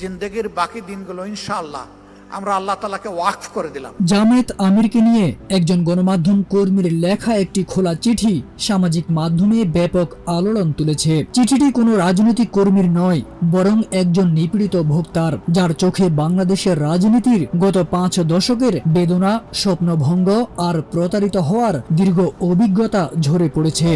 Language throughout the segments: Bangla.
জিন্দগির বাকি দিনগুলো ইনশাআল্লাহ আমরা আল্লাহ তালাকে ওয়াকফ করে দিলাম। জামায়াত আমিরকে নিয়ে একজন গণমাধ্যম কর্মীর লেখা একটি খোলা চিঠি সামাজিক মাধ্যমে ব্যাপক আলোড়ন তুলেছে। চিঠিটি কোনো রাজনৈতিক কর্মীর নয়, বরং একজন নিপীড়িত ভোক্তার, যার চোখে বাংলাদেশের রাজনীতির গত পাঁচ দশকের বেদনা, স্বপ্নভঙ্গ আর প্রতারিত হওয়ার দীর্ঘ অভিজ্ঞতা ঝরে পড়েছে।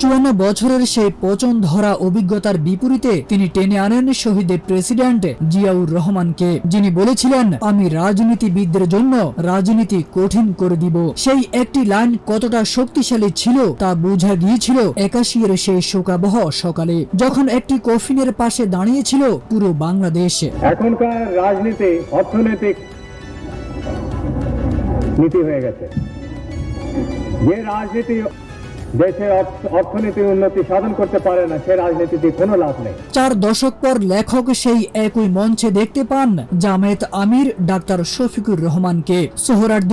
চুয়ান্ন বছরের সেই পচন ধরা অভিজ্ঞতার বিপরীতে তিনি টেনে আনেন শহীদের প্রেসিডেন্ট জিয়াউর রহমানকে, যিনি বলেছিলেন, আমি রাজনীতিবিদদের জন্য রাজনীতি কঠিন করে দিব। সেই একটি লাইন কতটা শক্তিশালী ছিল তা বোঝা গিয়েছিল একাশি এর সেই শোকাবহ সকালে, যখন একটি কফিনের পাশে দাঁড়িয়েছিল পুরো বাংলাদেশ। এখনকার রাজনীতি, অর্থনৈতিক নীতি হয়ে গেছে। যে রাজনীতি অর্থ- অর্থনীতির উন্নতি সাধন করতে পারে না, সে রাজনীতিতে কোনো লাভ নেই। চার দশক পর লেখক সেই একই মঞ্চে দেখতে পান আমির ডাক্তার শফিকুর রহমানকে।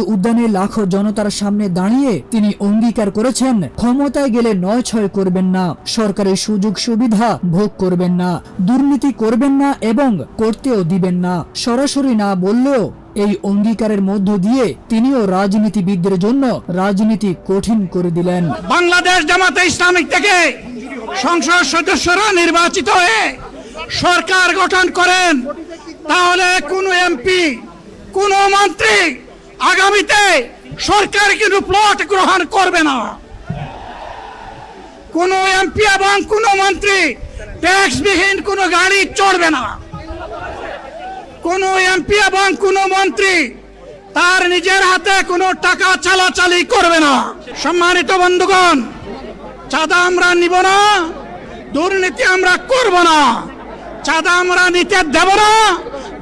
উদ্যানে লাখো জনতার সামনে দাঁড়িয়ে তিনি অঙ্গীকার করেছেন, ক্ষমতায় গেলে নয় ছয় করবেন না, সরকারি সুযোগ সুবিধা ভোগ করবেন না, দুর্নীতি করবেন না এবং করতেও দিবেন না, সরাসরি না বললেও এই অঙ্গীকারের মধ্য দিয়ে তিনিও রাজনীতিবিদদের জন্য রাজনীতি কঠিন করে দিলেন। বাংলাদেশ জামাতে ইসলামিক থেকে সংসদ সদস্যরা নির্বাচিত হয়ে সরকার গঠন করেন। তাহলে কোন এমপি, কোন মন্ত্রী আগামীতে সরকার কিন্তু প্লট গ্রহণ করবে না। কোন এমপি এবং কোন মন্ত্রী ট্যাক্সবিহীন কোনো গাড়ি চড়বে না। কোন এমপি এবং কোনো মন্ত্রী তার নিজের হাতে কোনো টাকা চালাচালি করবে না। সম্মানিত বন্ধুগণ, চাঁদা আমরা নিব না, দুর্নীতি আমরা করব না। চাঁদা আমরা নিতে দেব না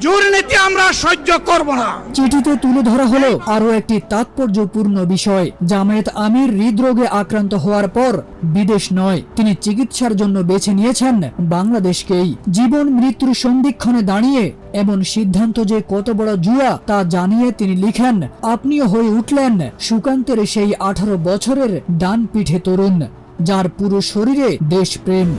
দুর্নীতি আমরা সহ্য করব না। চিঠিতে তুলে ধরা হলো আরও একটি তাৎপর্যপূর্ণ বিষয়। জামায়াত আমির হৃদরোগে আক্রান্ত হওয়ার পর বিদেশ নয়। তিনি চিকিৎসার জন্য বেছে নিয়েছেন বাংলাদেশকেই। জীবন মৃত্যুর সন্ধিক্ষণে দাঁড়িয়ে এমন সিদ্ধান্ত যে কত বড় জুয়া তা জানিয়ে তিনি লিখেন, আপনিও হয়ে উঠলেন সুকান্তের সেই আঠারো বছরের ডান পিঠে তরুণ, যার পুরো শরীরে দেশপ্রেম।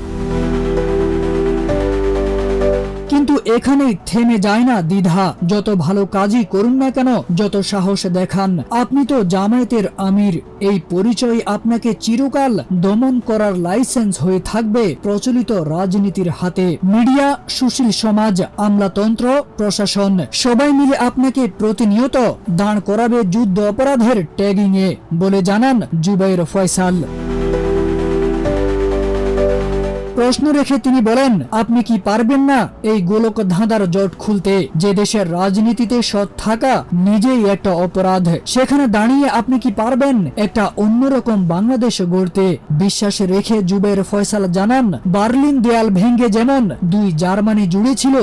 কিন্তু এখানেই থেমে যায় না দ্বিধা। যত ভালো কাজই করুন না কেন, যত সাহস দেখান। আপনি তো জামায়াতের আমির। এই পরিচয় আপনাকে চিরকাল দমন করার লাইসেন্স হয়ে থাকবে প্রচলিত রাজনীতির হাতে। মিডিয়া, সুশীল সমাজ, আমলাতন্ত্র, প্রশাসন, সবাই মিলে আপনাকে প্রতিনিয়ত দাঁড় করাবে যুদ্ধ অপরাধের ট্যাগিং এ বলে জানান জুবাইর ফয়সাল। প্রশ্ন রেখে তিনি বলেন, আপনি কি পারবেন না এই গোলক ধাঁধার জট খুলতে? যে দেশের রাজনীতিতে সৎ থাকা নিজেই একটা অপরাধ। সেখানে দাঁড়িয়ে আপনি কি পারবেন একটা অন্যরকম বাংলাদেশ গড়তে? বিশ্বাস রেখে জুবের ফয়সাল জানান, বার্লিন দেয়াল ভেঙ্গে যেমন দুই জার্মানি জুড়েছিল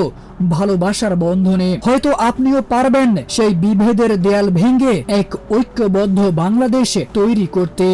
ভালোবাসার বন্ধনে, হয়তো আপনিও পারবেন সেই বিভেদের দেয়াল ভেঙ্গে এক ঐক্যবদ্ধ বাংলাদেশ তৈরি করতে।